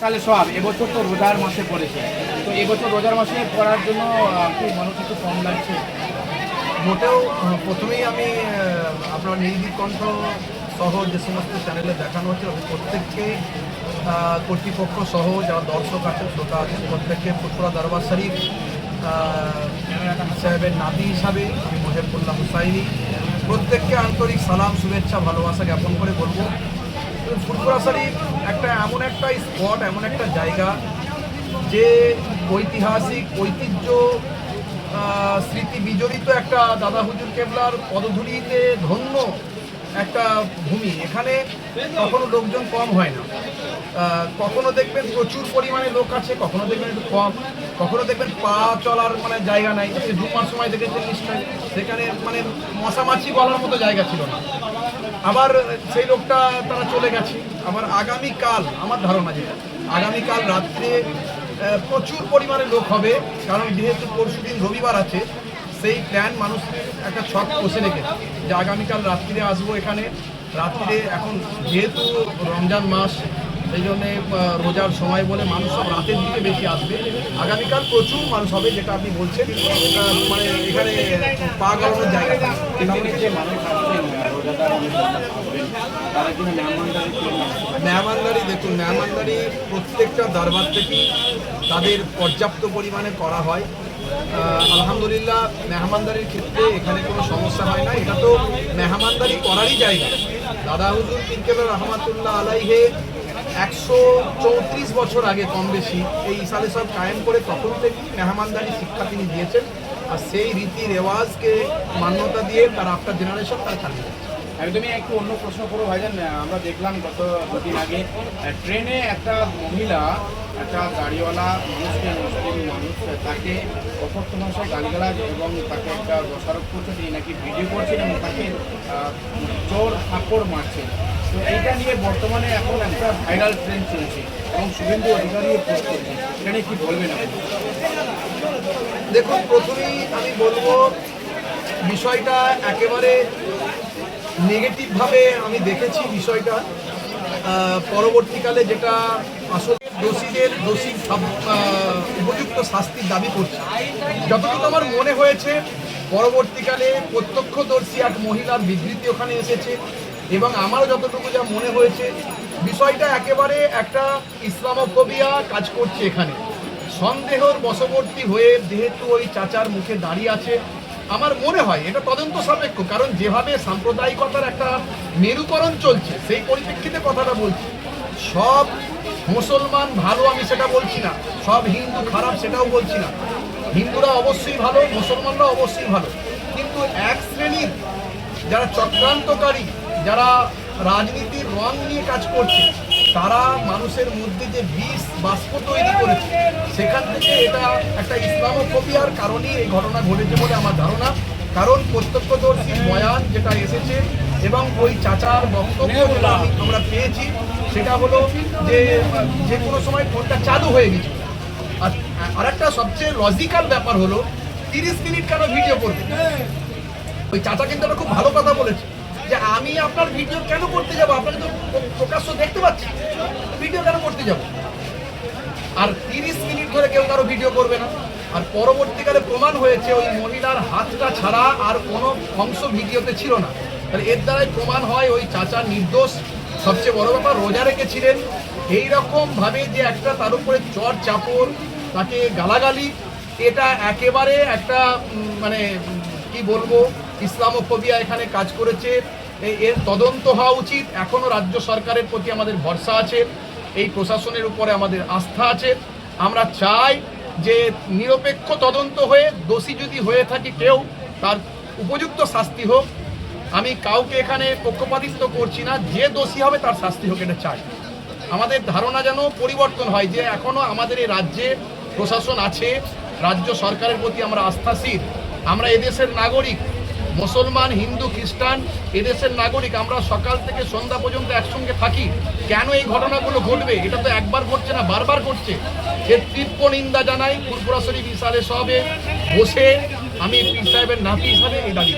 তাহলে সব এবছর তো রোজার মাসে পড়েছে। তো এবছর রোজার মাসে পড়ার জন্য কি মানুষ একটু কম লাগছে? মোটেও প্রথমেই আমি আপনার নির্দিক কণ্ঠ সহ যে সমস্ত চ্যানেলে দেখানো হচ্ছে প্রত্যেককে কর্তৃপক্ষ সহ যারা দর্শক আছেন, শ্রোতা আছেন, প্রত্যেককে ফুটফুরা দরবার শরীফ সাহেবের নাতি হিসাবে আমি মহেবুল্লাহ হুসাইনি। প্রত্যেককে আন্তরিক সালাম, শুভেচ্ছা, ভালোবাসা জ্ঞাপন করে বলব। শরীফ একটা এমন একটা স্পট, এমন একটা জায়গা যে ঐতিহাসিক ঐতিহ্য স্মৃতি বিজড়িত একটা দাদা হুজুর কেবলার পদধূলিতে ধন্য একটা ভূমি, এখানে কখনো লোকজন কম হয় না। কখনো দেখবেন প্রচুর পরিমাণে লোক আছে, কখনো দেখবেন একটু কম। কখনো দেখবেন পা চলার মানে জায়গা নাই। জুম্মার সময় দেখেছেন নিশ্চয়ই সেখানে মানে মশামাছি বলার মতো জায়গা ছিল না। আবার সেই লোকটা, তারা চলে গেছে। আবার আগামীকাল, আমার ধারণা যেটা, আগামীকাল রাত্রে প্রচুর পরিমাণে লোক হবে। কারণ যেহেতু পরশু দিন রবিবার আছে সেই প্ল্যান মানুষ একটা ছক বসে রেখেছে যে আগামীকাল রাত্রিরে আসব এখানে। রাত্রিরে এখন যেহেতু রমজান মাস সেই জন্যে রোজার সময় বলে মানুষ সব রাতের দিকে বেশি আসবে। আগামীকাল প্রচুর মানুষ হবে যেটা আপনি বলছেন। মানে এখানে পা গলানোর জায়গা মেহমানদারি দেখুন মেহমানদারি প্রত্যেকটা দরবার থেকেই তাদের পর্যাপ্ত পরিমাণে করা হয়। আলহামদুলিল্লাহ, মেহমানদারির ক্ষেত্রে এখানে কোনো সমস্যা হয় না। এটা তো মেহমানদারি করারই জায়গা। দাদা হুজুর পিনকেবর রহমাতুল্লাহ আলাইহে একশো চৌত্রিশ বছর আগে কম বেশি এই ইসালে সব কায়েম করে তখন থেকেই মেহমানদারি শিক্ষা তিনি দিয়েছেন। আর সেই রীতি রেওয়াজকে মান্যতা দিয়ে তার আফটার জেনারেশন তারা চালিয়ে একদমই একটু অন্য প্রশ্ন করব ভাইজান। আমরা দেখলাম গত দুদিন আগে ট্রেনে একটা মহিলা একটা গাড়িওয়ালা মানুষকে মুসলিম মানুষ তাকে অকথ্য ভাষায় গালিগালাজ এবং তাকে একটা দোষারোপ করছে তিনি নাকি ভিডিও করছেন এবং তাকে আহ, চোর থাপ্পড় মারছেন তো এইটা নিয়ে বর্তমানে এখন একটা ভাইরাল ট্রেন্ড চলছে এবং শুভেন্দু অধিকারীও পোস্ট করছে এটা নিয়ে কি বলবেন আপনি? দেখুন প্রথমেই আমি বলব বিষয়টা একেবারে নেগেটিভভাবে আমি দেখেছি বিষয়টা। পরবর্তীকালে যেটা আসলে দোষীদের, দোষী উপযুক্ত শাস্তির দাবি করছে। যতটুকু আমার মনে হয়েছে, পরবর্তীকালে প্রত্যক্ষদর্শী এক মহিলার বিবৃতি ওখানে এসেছে এবং আমারও যতটুকু যা মনে হয়েছে, বিষয়টা একেবারে একটা ইসলামোফোবিয়া কাজ করছে এখানে। সন্দেহর বশবর্তী হয়ে যেহেতু ওই চাচার মুখে দাঁড়িয়ে আছে, আমার মনে হয় এটা তদন্ত সাপেক্ষ, কারণ যেভাবে সাম্প্রদায়িকতার একটা মেরুকরণ চলছে, সেই পরিপ্রেক্ষিতে কথাটা বলছি। সব মুসলমান ভালো আমি সেটা বলছি না। সব হিন্দু খারাপ সেটাও বলছি না। হিন্দুরা অবশ্যই ভালো মুসলমানরা অবশ্যই ভালো। কিন্তু এক শ্রেণির যারা চক্রান্তকারী যারা রাজনীতির রং নিয়ে কাজ করছে তারা মানুষের মধ্যে যে বিষ বাষ্প তৈরি করেছে সেখান থেকে এটা একটা ইসলামোফোবিয়ার কারণেই এই ঘটনা ঘটেছে বলে আমার ধারণা। কারণ প্রত্যক্ষদর্শী বয়ান যেটা এসেছে এবং ওই চাচার বক্তব্য যেটা আমি- আমরা পেয়েছি সেটা হলো যে যে কোনো সময় ফোনটা চালু হয়ে গেছে। আর আরেকটা সবচেয়ে লজিক্যাল ব্যাপার হলো, তিরিশ মিনিট কেন ভিডিও করবে? ওই চাচা কিন্তু একটা খুব ভালো কথা বলেছে, যে আমি আপনার ভিডিও কেন করতে যাব? আপনাকে তো প্র- প্রকাশ্য দেখতে পাচ্ছি। ভিডিও কেন করতে যাব? আর তিরিশ মিনিট ধরে কেউ কারও ভিডিও করবে না। আর পরবর্তীকালে প্রমাণ হয়েছে, ওই মহিলার হাতটা ছাড়া আর কোনো অংশ ভিডিওতে ছিল না। তাহলে এর দ্বারাই প্রমাণ হয়, ওই চাচা নির্দোষ সবচেয়ে বড় ব্যাপার, রোজা রেখেছিলেন। এইরকম ভাবে যে একটা তার উপরে চর চাপড়, তাকে গালাগালি, এটা একেবারে একটা মানে কি বলব, ইসলামোফোবিয়া এখানে কাজ করেছে। এর তদন্ত হওয়া উচিত। এখনও রাজ্য সরকারের প্রতি আমাদের ভরসা আছে। এই প্রশাসনের উপরে আমাদের আস্থা আছে। আমরা চাই যে নিরপেক্ষ তদন্ত হয়ে, দোষী যদি হয়ে থাকে কেউ, তার উপযুক্ত শাস্তি হোক। আমি কাউকে এখানে পক্ষপাতিত্ব করছি না, যে দোষী হবে তার শাস্তি হোক, এটা চাই। আমাদের ধারণা যেন পরিবর্তন হয়, যে এখনও আমাদের এই রাজ্যে প্রশাসন আছে, রাজ্য সরকারের প্রতি আমরা আস্থাশীল। আমরা এদেশের নাগরিক, মুসলমান, হিন্দু, খ্রিস্টান, এদেশের নাগরিক, আমরা সকাল থেকে সন্ধ্যা পর্যন্ত একসঙ্গে থাকি। কেন এই ঘটনাগুলো ঘটবে? এটা তো একবার ঘটছে না, বারবার ঘটছে। এর তীব্র নিন্দা জানাই ফুরপুরা শরীফ ইসালে সবে বসে আমি সাহেবের নাতি হিসাবে এই দাবি